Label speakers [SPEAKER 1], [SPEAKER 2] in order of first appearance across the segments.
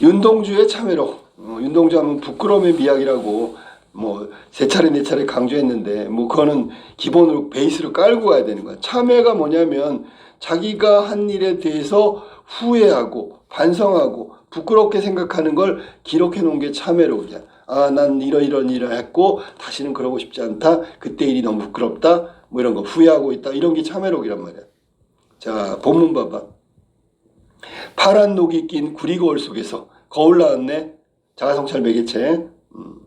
[SPEAKER 1] 윤동주의 참회록. 어, 윤동주 하면 부끄러움의 미학이라고 뭐 세 차례 네 차례 강조했는데 뭐 그거는 기본으로 베이스로 깔고 가야 되는 거야. 참회가 뭐냐면 자기가 한 일에 대해서 후회하고 반성하고 부끄럽게 생각하는 걸 기록해 놓은 게 참회록이야. 아, 난 이러이런 일을 했고 다시는 그러고 싶지 않다. 그때 일이 너무 부끄럽다. 뭐 이런 거 후회하고 있다. 이런 게 참회록이란 말이야. 자, 본문 봐봐. 파란 녹이 낀 구리거울 속에서 거울 나왔네. 자가성찰 매개체. 음.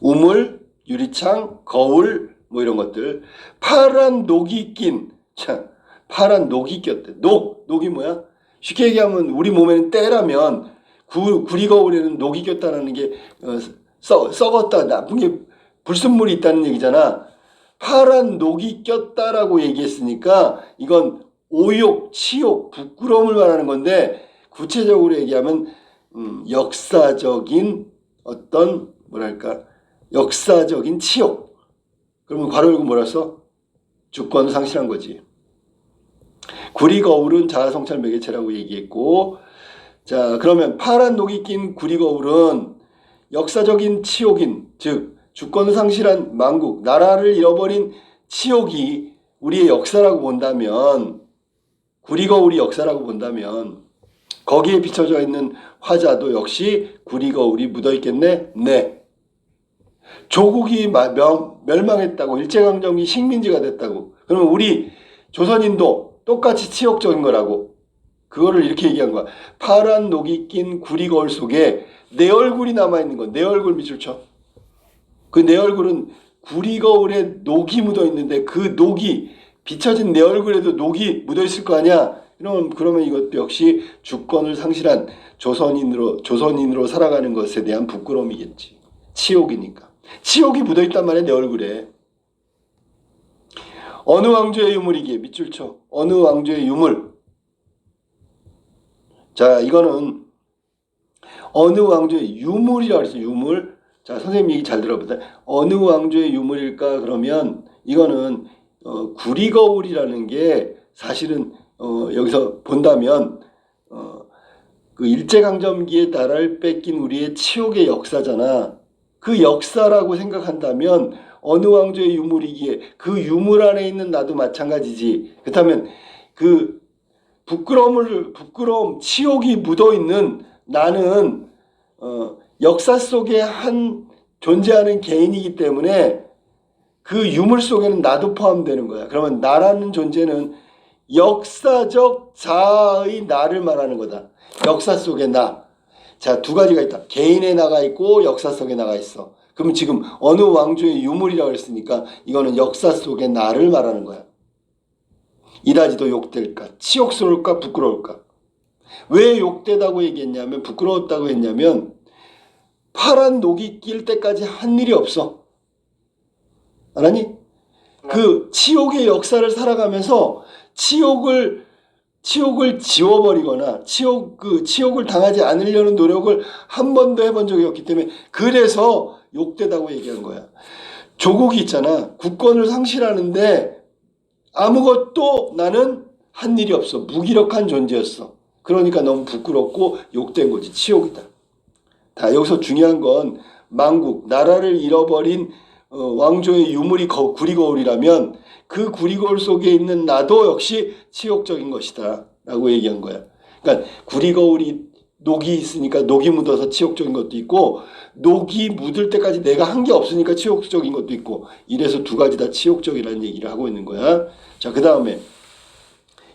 [SPEAKER 1] 우물, 유리창, 거울 뭐 이런 것들. 파란 녹이 낀 자, 파란 녹이 꼈대. 녹, 녹이 뭐야? 쉽게 얘기하면 우리 몸에는 때라면 구, 구리 거울에는 녹이 꼈다는 게 어, 썩, 썩었다 나쁜 게 불순물이 있다는 얘기잖아. 파란 녹이 꼈다라고 얘기했으니까 이건 오욕, 치욕, 부끄러움을 말하는 건데 구체적으로 얘기하면 음, 역사적인 어떤 뭐랄까 역사적인 치욕. 그러면 괄호 열고 뭐라 써? 주권 상실한 거지. 구리 거울은 자아성찰 매개체라고 얘기했고 자 그러면 파란 녹이 낀 구리 거울은 역사적인 치욕인 즉 주권 상실한 망국 나라를 잃어버린 치욕이 우리의 역사라고 본다면 구리 거울이 역사라고 본다면 거기에 비춰져 있는 화자도 역시 구리 거울이 묻어 있겠네. 네. 조국이 멸망했다고 일제강점기 식민지가 됐다고. 그러면 우리 조선인도 똑같이 치욕적인 거라고. 그거를 이렇게 얘기한 거야. 파란 녹이 낀 구리 거울 속에 내 얼굴이 남아 있는 건내 얼굴 밑줄 쳐 그 내 얼굴은 구리 거울에 녹이 묻어 있는데 그 녹이 비춰진 내 얼굴에도 녹이 묻어 있을 거 아니야 그러면 그러면 이것도 역시 주권을 상실한 조선인으로 조선인으로 살아가는 것에 대한 부끄러움이겠지 치욕이니까 치욕이 묻어 있단 말이야 내 얼굴에. 어느 왕조의 유물이기에 밑줄 쳐. 어느 왕조의 유물. 자 이거는 어느 왕조의 유물이라고 그랬어 유물. 자 선생님 얘기 잘 들어보자. 어느 왕조의 유물일까 그러면 이거는 어, 구리거울이라는 게 사실은 어, 여기서 본다면 어, 그 일제강점기에 나라를 뺏긴 우리의 치욕의 역사잖아. 그 역사라고 생각한다면 어느 왕조의 유물이기에 그 유물 안에 있는 나도 마찬가지지. 그렇다면 그 부끄러움을 부끄러움 치욕이 묻어 있는 나는 어, 역사 속에 한 존재하는 개인이기 때문에 그 유물 속에는 나도 포함되는 거야. 그러면 나라는 존재는 역사적 자아의 나를 말하는 거다. 역사 속의 나. 자, 두 가지가 있다. 개인의 나가 있고 역사 속에 나가 있어. 그럼 지금 어느 왕조의 유물이라고 했으니까 이거는 역사 속의 나를 말하는 거야. 이다지도 욕될까? 치욕스러울까? 부끄러울까? 왜 욕되다고 얘기했냐면 부끄러웠다고 했냐면 파란 녹이 낄 때까지 한 일이 없어. 알았니? 그 치욕의 역사를 살아가면서 치욕을 치욕을 지워버리거나 치욕 그 치욕을 당하지 않으려는 노력을 한 번도 해본 적이 없기 때문에 그래서 욕되다고 얘기한 거야. 조국이 있잖아. 국권을 상실하는데 아무것도 나는 한 일이 없어. 무기력한 존재였어. 그러니까 너무 부끄럽고 욕된 거지. 치욕이다. 다 여기서 중요한 건 망국 나라를 잃어버린 어, 왕조의 유물이 거, 구리거울이라면 그 구리거울 속에 있는 나도 역시 치욕적인 것이다 라고 얘기한 거야. 그러니까 구리거울이 녹이 있으니까 녹이 묻어서 치욕적인 것도 있고 녹이 묻을 때까지 내가 한 게 없으니까 치욕적인 것도 있고 이래서 두 가지 다 치욕적이라는 얘기를 하고 있는 거야. 자, 그 다음에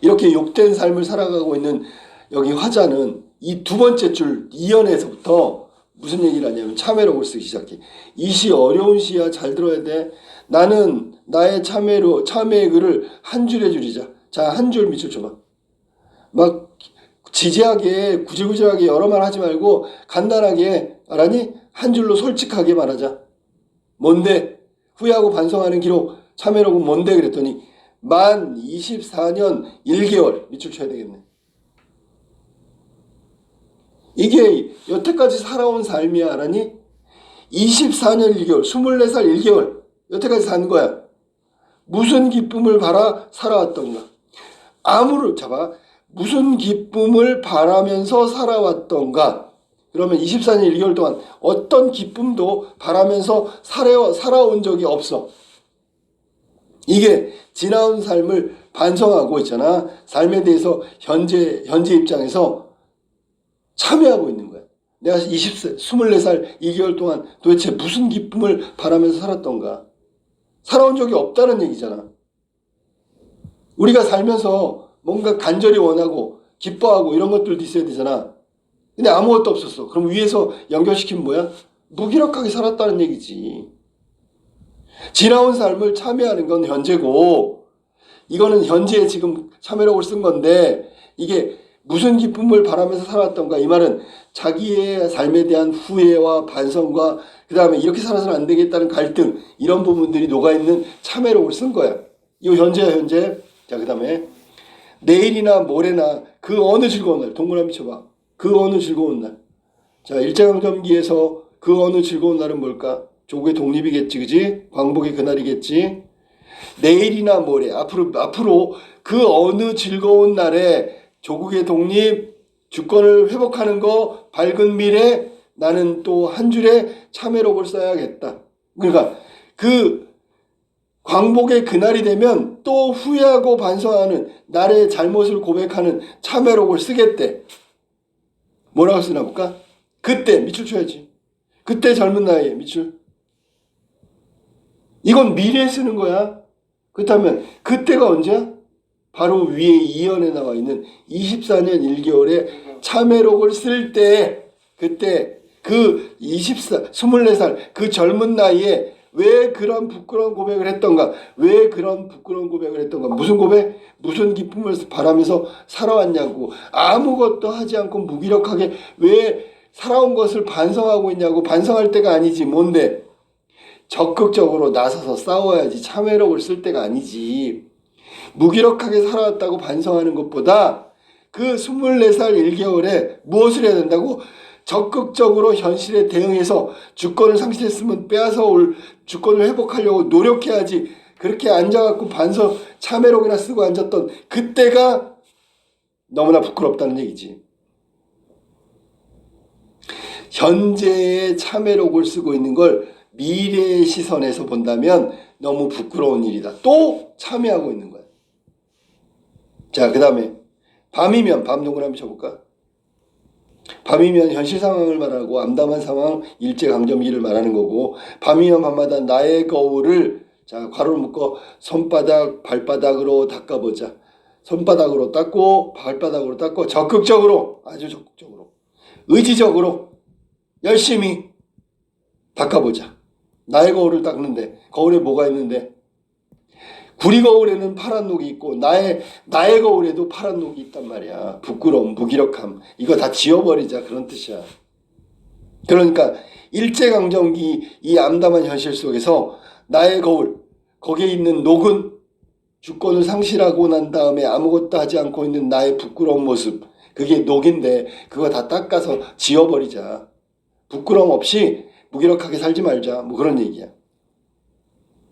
[SPEAKER 1] 이렇게 욕된 삶을 살아가고 있는 여기 화자는 이 두 번째 줄 이연에서부터 무슨 얘기를 하냐면 참회록을 쓰기 시작해. 이 시 어려운 시야 잘 들어야 돼. 나는 나의 참회로 참회의 글을 한 줄에 줄이자. 자, 한 줄 밑줄 쳐봐. 막 지지하게 구질구질하게 여러 말 하지 말고 간단하게 알아니? 한 줄로 솔직하게 말하자. 뭔데? 후회하고 반성하는 기록 참회록은 뭔데? 그랬더니 만 24년 1개월 밑줄 쳐야 되겠네. 이게 여태까지 살아온 삶이야 알아니? 24년 1개월, 24살 1개월 여태까지 산 거야. 무슨 기쁨을 바라 살아왔던가? 아무를 잡아 무슨 기쁨을 바라면서 살아왔던가? 그러면 24년 1개월 동안 어떤 기쁨도 바라면서 살아, 살아온 적이 없어. 이게 지나온 삶을 반성하고 있잖아. 삶에 대해서 현재, 현재 입장에서 참여하고 있는 거야. 내가 20세, 24살 2개월 동안 도대체 무슨 기쁨을 바라면서 살았던가. 살아온 적이 없다는 얘기잖아. 우리가 살면서 뭔가 간절히 원하고 기뻐하고 이런 것들도 있어야 되잖아. 근데 아무것도 없었어. 그럼 위에서 연결시키면 뭐야? 무기력하게 살았다는 얘기지. 지나온 삶을 참여하는 건 현재고, 이거는 현재에 지금 참여력을 쓴 건데, 이게 무슨 기쁨을 바라면서 살았던가. 이 말은 자기의 삶에 대한 후회와 반성과, 그 다음에 이렇게 살아서는 안 되겠다는 갈등, 이런 부분들이 녹아있는 참여력을 쓴 거야. 이거 현재야, 현재. 자, 그 다음에 내일이나 모레나 그 어느 즐거운 날, 동그라미 쳐봐. 그 어느 즐거운 날. 자, 일제강점기에서 그 어느 즐거운 날은 뭘까? 조국의 독립이겠지, 그지? 광복의 그날이겠지? 내일이나 모레, 앞으로, 앞으로 그 어느 즐거운 날에 조국의 독립, 주권을 회복하는 거, 밝은 미래, 나는 또 한 줄의 참회록을 써야겠다. 그러니까 그 광복의 그날이 되면 또 후회하고 반성하는 나의 잘못을 고백하는 참회록을 쓰겠대. 뭐라고 쓰나 볼까? 그때 밑줄 쳐야지. 그때 젊은 나이에 밑줄. 이건 미래에 쓰는 거야. 그렇다면 그때가 언제야? 바로 위에 이연에 나와 있는 24년 1개월에 참회록을 쓸 때 그때 그 24, 24살 그 젊은 나이에 왜 그런 부끄러운 고백을 했던가? 왜 그런 부끄러운 고백을 했던가? 무슨 고백? 무슨 기쁨을 바라면서 살아왔냐고. 아무것도 하지 않고 무기력하게 왜 살아온 것을 반성하고 있냐고. 반성할 때가 아니지. 뭔데? 적극적으로 나서서 싸워야지. 참회록을 쓸 때가 아니지. 무기력하게 살아왔다고 반성하는 것보다 그 24살 1개월에 무엇을 해야 된다고? 적극적으로 현실에 대응해서 주권을 상실했으면 빼앗아 올 주권을 회복하려고 노력해야지 그렇게 앉아갖고 반성 참회록이나 쓰고 앉았던 그때가 너무나 부끄럽다는 얘기지. 현재의 참회록을 쓰고 있는 걸 미래의 시선에서 본다면 너무 부끄러운 일이다. 또 참여하고 있는 거야. 자, 그 다음에 밤이면 밤 동그라미 쳐볼까? 밤이면 현실 상황을 말하고 암담한 상황 일제 강점기를 말하는 거고 밤이면 밤마다 나의 거울을 자 괄호를 묶어 손바닥 발바닥으로 닦아보자. 손바닥으로 닦고 발바닥으로 닦고 적극적으로 아주 적극적으로 의지적으로 열심히 닦아보자. 나의 거울을 닦는데 거울에 뭐가 있는데 구리 거울에는 파란 녹이 있고 나의 나의 거울에도 파란 녹이 있단 말이야. 부끄러움, 무기력함 이거 다 지워버리자 그런 뜻이야. 그러니까 일제 강점기 이 암담한 현실 속에서 나의 거울 거기에 있는 녹은 주권을 상실하고 난 다음에 아무것도 하지 않고 있는 나의 부끄러운 모습 그게 녹인데 그거 다 닦아서 지워버리자. 부끄러움 없이 무기력하게 살지 말자. 뭐 그런 얘기야.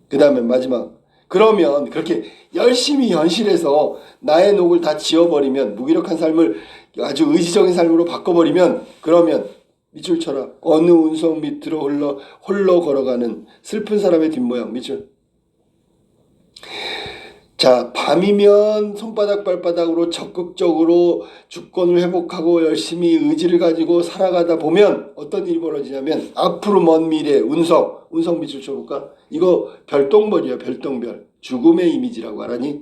[SPEAKER 1] 그 다음에 마지막 그러면 그렇게 열심히 현실에서 나의 녹을 다 지워버리면 무기력한 삶을 아주 의지적인 삶으로 바꿔버리면 그러면 밑줄 쳐라. 어느 운석 밑으로 홀러 홀로 걸어가는 슬픈 사람의 뒷모양. 밑줄 자 밤이면 손바닥 발바닥으로 적극적으로 주권을 회복하고 열심히 의지를 가지고 살아가다 보면 어떤 일이 벌어지냐면 앞으로 먼 미래 운석 운석 밑줄 쳐볼까? 이거 별똥별이야 별똥별. 죽음의 이미지라고 하라니?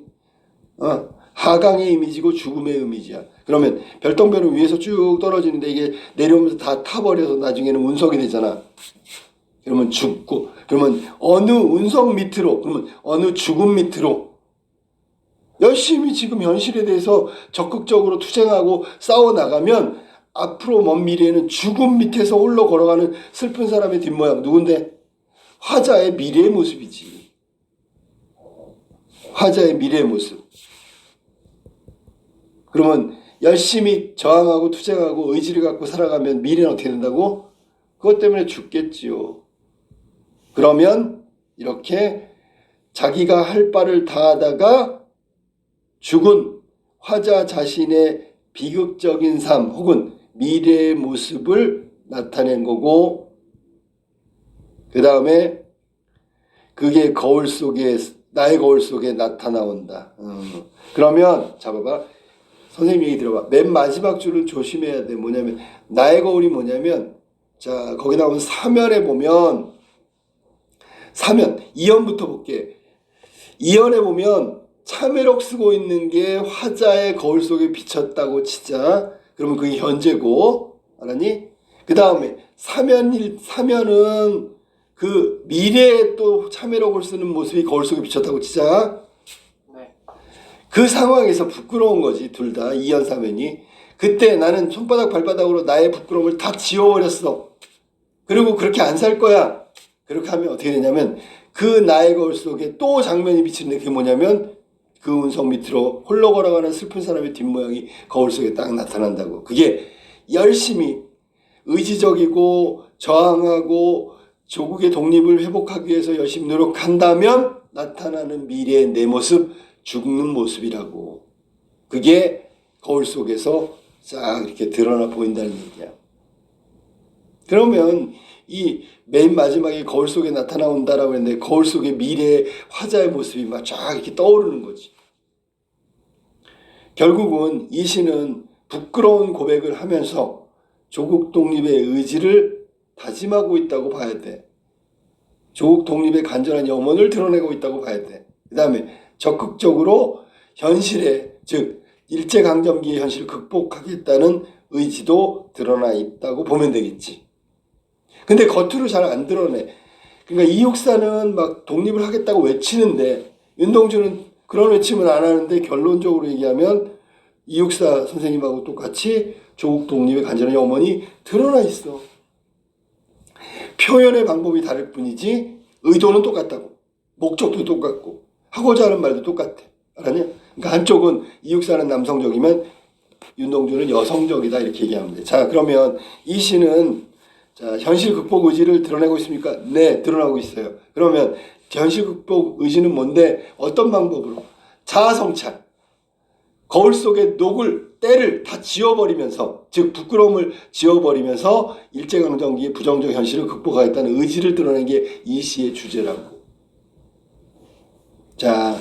[SPEAKER 1] 어, 하강의 이미지고 죽음의 이미지야. 그러면 별똥별은 위에서 쭉 떨어지는데 이게 내려오면서 다 타버려서 나중에는 운석이 되잖아. 그러면 죽고 그러면 어느 운석 밑으로 그러면 어느 죽음 밑으로 열심히 지금 현실에 대해서 적극적으로 투쟁하고 싸워 나가면 앞으로 먼 미래에는 죽음 밑에서 홀로 걸어가는 슬픈 사람의 뒷모양 누군데 화자의 미래의 모습이지. 화자의 미래의 모습. 그러면 열심히 저항하고 투쟁하고 의지를 갖고 살아가면 미래는 어떻게 된다고? 그것 때문에 죽겠지요. 그러면 이렇게 자기가 할 바를 다 하다가 죽은 화자 자신의 비극적인 삶 혹은 미래의 모습을 나타낸 거고 그 다음에 그게 거울 속에 나의 거울 속에 나타나온다. 음. 그러면 잡아봐. 선생님 얘기 들어봐. 맨 마지막 줄은 조심해야 돼. 뭐냐면 나의 거울이 뭐냐면 자 거기 나오는 사면에 보면 사면 이연부터 볼게. 이연에 보면 참외록 쓰고 있는 게 화자의 거울 속에 비쳤다고 치자. 그러면 그게 현재고 알았니? 그 다음에 사면일 사면은 그 미래에 또 참외록을 쓰는 모습이 거울 속에 비쳤다고 치자.
[SPEAKER 2] 네.
[SPEAKER 1] 그 상황에서 부끄러운 거지 둘 다 이연사면이 그때 나는 손바닥 발바닥으로 나의 부끄러움을 다 지워버렸어 그리고 그렇게 안 살 거야 그렇게 하면 어떻게 되냐면 그 나의 거울 속에 또 장면이 비치는데 그게 뭐냐면 그 운석 밑으로 홀로 걸어가는 슬픈 사람의 뒷모양이 거울 속에 딱 나타난다고 그게 열심히 의지적이고 저항하고 조국의 독립을 회복하기 위해서 열심히 노력한다면 나타나는 미래의 내 모습 죽는 모습이라고. 그게 거울 속에서 쫙 이렇게 드러나 보인다는 얘기야. 그러면 이 맨 마지막에 거울 속에 나타나온다라고 했는데 거울 속에 미래의 화자의 모습이 막 쫙 이렇게 떠오르는 거지. 결국은 이 시는 부끄러운 고백을 하면서 조국 독립의 의지를 다짐하고 있다고 봐야 돼. 조국 독립의 간절한 염원을 드러내고 있다고 봐야 돼. 그 다음에 적극적으로 현실에 즉 일제강점기의 현실을 극복하겠다는 의지도 드러나 있다고 보면 되겠지. 근데 겉으로 잘 안 드러내. 그러니까 이육사는 막 독립을 하겠다고 외치는데 윤동주는 그런 외침을 안 하는데 결론적으로 얘기하면 이육사 선생님하고 똑같이 조국 독립의 간절한 염원이 드러나 있어. 표현의 방법이 다를 뿐이지 의도는 똑같다고. 목적도 똑같고. 하고자 하는 말도 똑같아. 알았냐? 그러니까 한쪽은 이육사는 남성적이면 윤동주는 여성적이다 이렇게 돼. 자 그러면 이 시는 자 현실 극복 의지를 드러내고 있습니까? 네 드러나고 있어요. 그러면 현실 극복 의지는 뭔데 어떤 방법으로 자아 성찰 거울 속에 녹을 때를 다 지워버리면서 즉 부끄러움을 지워버리면서 일제강점기의 부정적 현실을 극복하겠다는 의지를 드러낸 게 이 시의 주제라고. 자,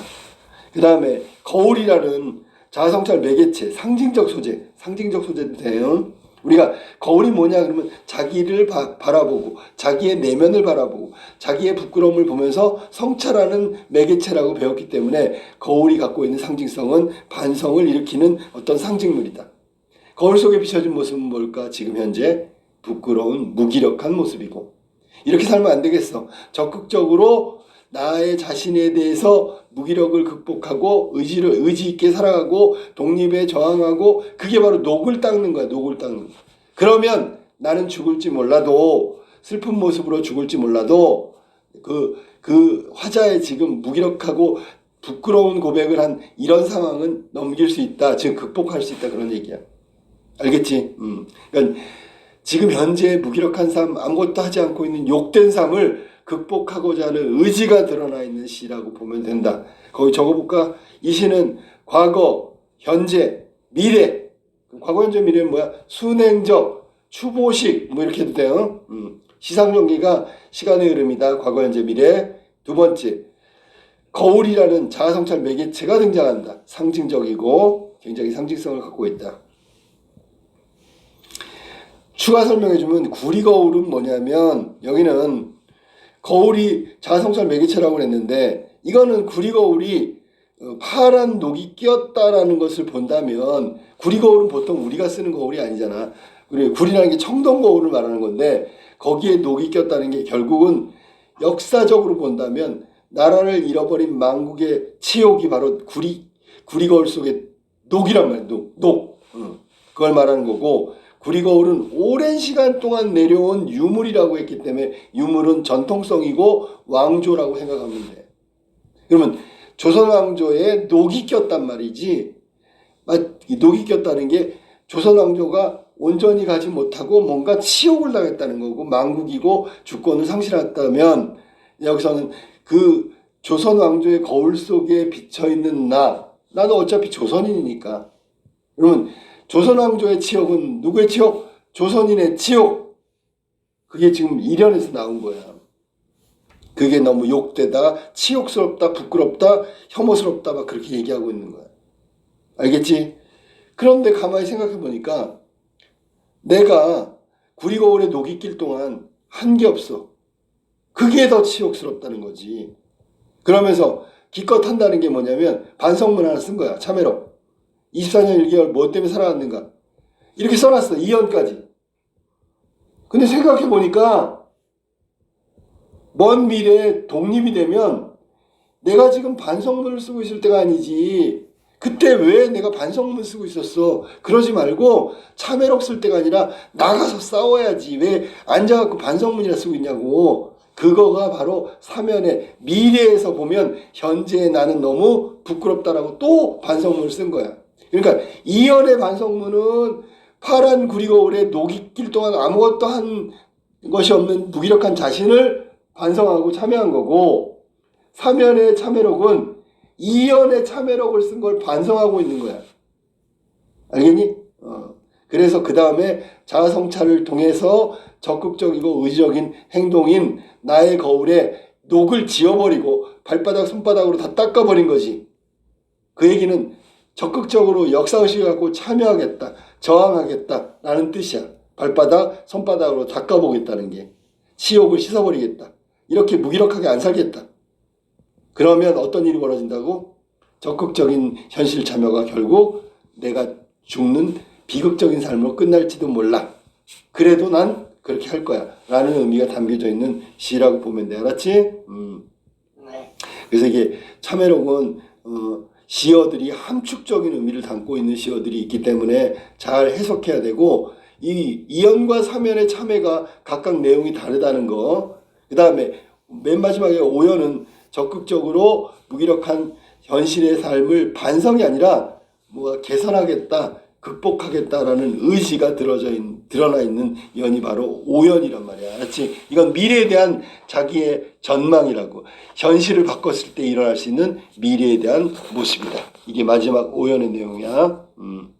[SPEAKER 1] 그 다음에 거울이라는 자아성찰 매개체, 상징적 소재, 상징적 소재도 돼요. 우리가 거울이 뭐냐 그러면 자기를 바, 바라보고 자기의 내면을 바라보고 자기의 부끄러움을 보면서 성찰하는 매개체라고 배웠기 때문에 거울이 갖고 있는 상징성은 반성을 일으키는 어떤 상징물이다. 거울 속에 비춰진 모습은 뭘까? 지금 현재 부끄러운 무기력한 모습이고 이렇게 살면 안 되겠어. 적극적으로 나의 자신에 대해서 무기력을 극복하고 의지를 의지 있게 살아가고 독립에 저항하고 그게 바로 녹을 닦는 거야. 녹을 닦는 거. 그러면 나는 죽을지 몰라도 슬픈 모습으로 죽을지 몰라도 그, 그 화자의 지금 무기력하고 부끄러운 고백을 한 이런 상황은 넘길 수 있다. 즉 극복할 수 있다. 그런 얘기야. 알겠지? 음. 그러니까 지금 현재 무기력한 삶, 아무것도 하지 않고 있는 욕된 삶을 극복하고자 하는 의지가 드러나 있는 시라고 보면 된다. 거기 적어볼까? 이 시는 과거, 현재, 미래. 과거, 현재, 미래는 뭐야? 순행적, 추보식, 뭐 이렇게 해도 돼요. 음. 시상정기가 시간의 흐름이다. 과거, 현재, 미래. 두 번째, 거울이라는 자아성찰 매개체가 등장한다. 상징적이고 굉장히 상징성을 갖고 있다. 추가 설명해주면 구리 거울은 뭐냐면 여기는 거울이 자성찰 매개체라고 했는데 이거는 구리 거울이 어, 파란 녹이 끼었다라는 것을 본다면 구리 거울은 보통 우리가 쓰는 거울이 아니잖아. 그리고 구리라는 게 청동 거울을 말하는 건데 거기에 녹이 꼈다는 게 결국은 역사적으로 본다면 나라를 잃어버린 망국의 치욕이 바로 구리 구리 거울 속에 녹이란 말이야. 녹, 녹. 응. 그걸 말하는 거고 구리 거울은 오랜 시간 동안 내려온 유물이라고 했기 때문에 유물은 전통성이고 왕조라고 생각하면 돼. 그러면 조선 왕조에 녹이 꼈단 말이지. 이 녹이 꼈다는 게 조선 왕조가 온전히 가지 못하고 뭔가 치욕을 당했다는 거고 망국이고 주권을 상실했다면 여기서는 그 조선 왕조의 거울 속에 비쳐 있는 나 나도 어차피 조선인이니까 그러면 조선 왕조의 치욕은 누구의 치욕? 조선인의 치욕. 그게 지금 일연에서 나온 거야. 그게 너무 욕되다, 치욕스럽다, 부끄럽다, 혐오스럽다 막 그렇게 얘기하고 있는 거야. 알겠지? 그런데 가만히 생각해 보니까 내가 구리거울에 녹이 낄 동안 한 게 없어. 그게 더 치욕스럽다는 거지. 그러면서 기껏 한다는 게 뭐냐면 반성문 하나 쓴 거야. 참회로. 24년 1개월 뭐 때문에 살아왔는가. 이렇게 써놨어. 2연까지. 근데 생각해 보니까 먼 미래에 독립이 되면 내가 지금 반성문을 쓰고 있을 때가 아니지. 그때 왜 내가 반성문 쓰고 있었어? 그러지 말고 참회록 쓸 때가 아니라 나가서 싸워야지. 왜 앉아갖고 반성문이나 쓰고 있냐고. 그거가 바로 사면의 미래에서 보면 현재의 나는 너무 부끄럽다라고 또 반성문을 쓴 거야. 그러니까 이연의 반성문은 파란 구리거울에 녹이 낄 동안 아무것도 한 것이 없는 무기력한 자신을 반성하고 참여한 거고 사면의 참회록은 이연의 참회록을 쓴 걸 반성하고 있는 거야. 알겠니? 어. 그래서 그 다음에 자아성찰을 통해서 적극적이고 의지적인 행동인 나의 거울에 녹을 지워버리고 발바닥 손바닥으로 다 닦아버린 거지. 그 얘기는 적극적으로 역사의식을 갖고 참여하겠다, 저항하겠다라는 뜻이야. 발바닥, 손바닥으로 닦아보겠다는 게. 치욕을 씻어버리겠다. 이렇게 무기력하게 안 살겠다. 그러면 어떤 일이 벌어진다고? 적극적인 현실 참여가 결국 내가 죽는 비극적인 삶으로 끝날지도 몰라. 그래도 난 그렇게 할 거야. 라는 의미가 담겨져 있는 시라고 보면 돼. 알았지? 음.
[SPEAKER 2] 네.
[SPEAKER 1] 그래서 이게 참회록은 어, 시어들이 함축적인 의미를 담고 있는 시어들이 있기 때문에 잘 해석해야 되고 이 이연과 사면의 참회가 각각 내용이 다르다는 거. 그 다음에 맨 마지막에 오연은 적극적으로 무기력한 현실의 삶을 반성이 아니라 뭐가 개선하겠다, 극복하겠다라는 의지가 들어져 있, 드러나 있는 연이 바로 오연이란 말이야. 알았지? 이건 미래에 대한 자기의 전망이라고. 현실을 바꿨을 때 일어날 수 있는 미래에 대한 모습이다. 이게 마지막 오연의 내용이야. 음.